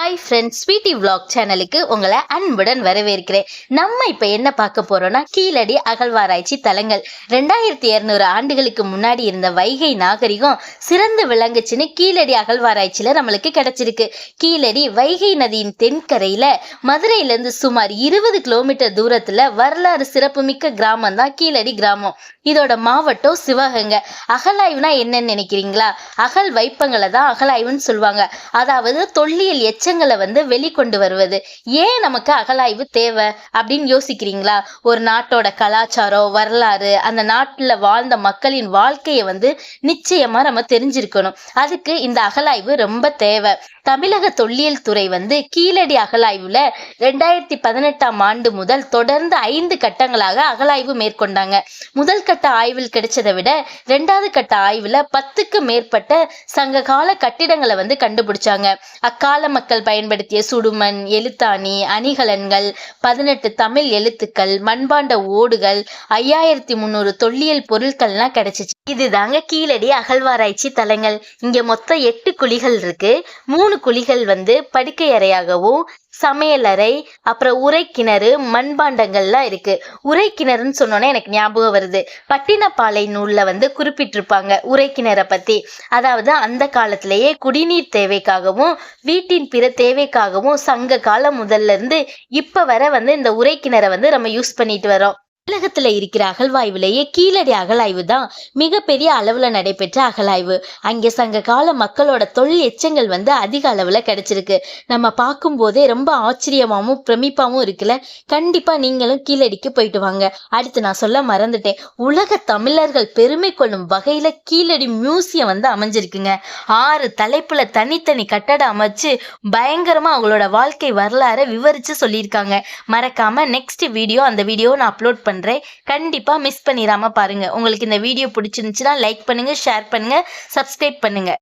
Hi friends sweetie vlog சேனலுக்கு உங்களை அன்புடன் வரவேற்கிறேன். நம்ம இப்போ என்ன பார்க்க போறோம்னா கீழடி அகழ்வாராய்ச்சி தலங்கள். ரெண்டாயிரத்தி இரநூறு ஆண்டுகளுக்கு முன்னாடி இருந்த வைகை நாகரிகம் சிறந்து விளங்குச்சுன்னு கீழடி அகழ்வாராய்ச்சியில் நம்மளுக்கு கிடைச்சிருக்கு. கீழடி வைகை நதியின் தென்கரையில மதுரையிலேருந்து சுமார் இருபது கிலோமீட்டர் தூரத்துல வரலாறு சிறப்புமிக்க கிராமம் தான் கீழடி கிராமம். இதோட மாவட்டம் சிவகங்கை. அகழாய்வுனா என்னன்னு நினைக்கிறீங்களா? அகல் வைப்பங்களை தான் அகழாய்வுன்னு சொல்லுவாங்க. அதாவது தொல்லியல் எச்ச அச்சங்களை வந்து வெளிக்கொண்டு வருவது. ஏன் நமக்கு அகலாய்வு தேவை அப்படின்னு யோசிக்கிறீங்களா? ஒரு நாட்டோட கலாச்சாரம் வரலாறு அந்த நாட்டில் வாழ்ந்த மக்களின் வாழ்க்கையை வந்து நிச்சயமா நம்ம தெரிஞ்சிருக்கணும். அதுக்கு இந்த அகலாய்வு ரொம்ப தேவை. தமிழக தொல்லியல் துறை வந்து கீழடி அகலாய்வுல ரெண்டாயிரத்தி பதினெட்டாம் ஆண்டு முதல் தொடர்ந்து ஐந்து கட்டங்களாக அகலாய்வு மேற்கொண்டாங்க. முதல் கட்ட ஆய்வில் கிடைச்சதை விட ரெண்டாவது கட்ட ஆய்வுல பத்துக்கு மேற்பட்ட சங்க கால கட்டிடங்களை வந்து கண்டுபிடிச்சாங்க. அக்கால மக்கள் பயன்படுத்திய சுடுமண் எழுத்தாணி அணிகலன்கள் பதினெட்டு தமிழ் எழுத்துக்கள் மண்பாண்ட ஓடுகள் ஐயாயிரத்தி முந்நூறு தொல்லியல் பொருட்கள்லாம் கிடைச்சிச்சு. இதுதாங்க கீழடி அகழ்வாராய்ச்சி தலங்கள். இங்க மொத்தம் எட்டு குழிகள் இருக்கு. மூணு குழிகள் வந்து படுக்கை அறையாகவும் சமையலறை அப்புறம் உரைக்கிணறு மண்பாண்டங்கள்லாம் இருக்கு. உரைக்கிணறுன்னு சொன்னோன்னே எனக்கு ஞாபகம் வருது. பட்டினப்பாலை நூல்ல வந்து குறிப்பிட்டிருப்பாங்க உரைக்கிணறை பத்தி. அதாவது அந்த காலத்திலேயே குடிநீர் தேவைக்காகவும் வீட்டின் பிற தேவைக்காகவும் சங்க காலம் முதல்ல இருந்து இப்ப வரை வந்து இந்த உரைக்கிணறை வந்து நம்ம யூஸ் பண்ணிட்டு வரோம் தமிழகத்துல இருக்கிற அகழ்வாய்வுலேயே கீழடி அகழாய்வு தான் மிகப்பெரிய அளவுல நடைபெற்ற அகழாய்வு. அங்கே சங்க கால மக்களோட தொழில் எச்சங்கள் வந்து அதிக அளவுல கிடைச்சிருக்கு. நம்ம பார்க்கும்போதே ரொம்ப ஆச்சரியமாவும் பிரமிப்பாவும் இருக்குல்ல? கண்டிப்பா நீங்களும் கீழடிக்கு போயிட்டு வாங்க. அடுத்து நான் சொல்ல மறந்துட்டேன். உலக தமிழர்கள் பெருமை கொள்ளும் வகையில கீழடி மியூசியம் வந்து அமைஞ்சிருக்குங்க. ஆறு தலைப்புல தனித்தனி கட்டடம் அமைச்சு பயங்கரமா அவங்களோட வாழ்க்கை வரலாறை விவரிச்சு சொல்லியிருக்காங்க. மறக்காம நெக்ஸ்ட் வீடியோ அந்த வீடியோ நான் அப்லோட் பண்ணுறேன் கண்டிப்பாக மிஸ் பண்ணிடாம பாருங்கள் உங்களுக்கு இந்த வீடியோ பிடிச்சிருந்துச்சுன்னா லைக் பண்ணுங்க ஷேர் பண்ணுங்கள் சப்ஸ்கிரைப் பண்ணுங்க.